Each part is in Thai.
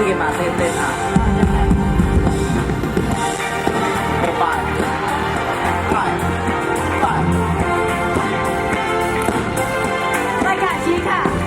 ถ้ากมาเต้นเอะไปไปไปรายการชี้ค่ะ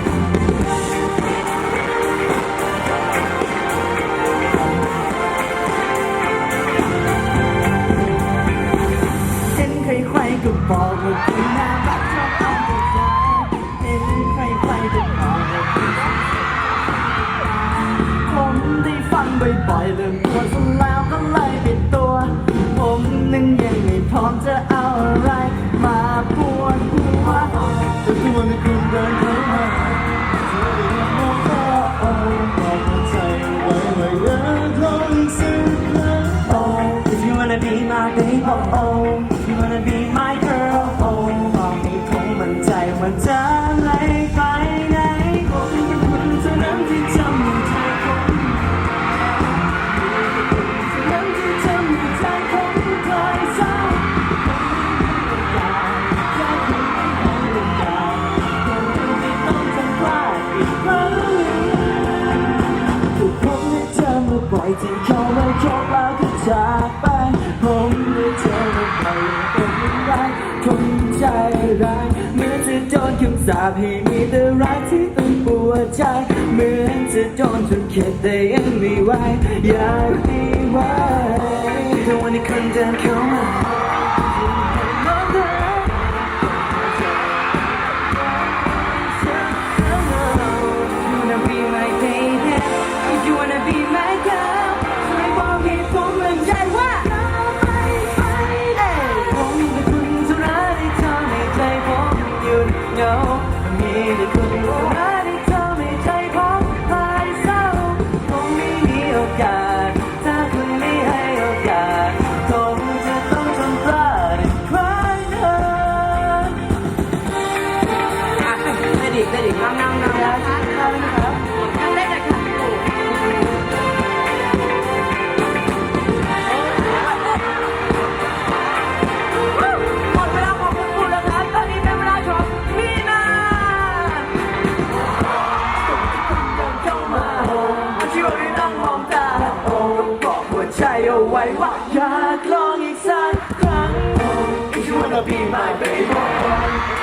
ที่เขาไม่แค่เราก็จากไป ผมไม่เจอไม่ไปเป็นยังไงคนใจร้ายเหมือนจะโดนคำสาปให้มีแต่รักที่ต้องปวดใจ เหมือนจะโดนจนเข็ดแต่ยังไม่ไหวอยากมีไว้แต่วันนี้คนเดินเข้ามา ใจเอาไว้ว่าอยากลองอีกสักครั้ง If you wanna be my baby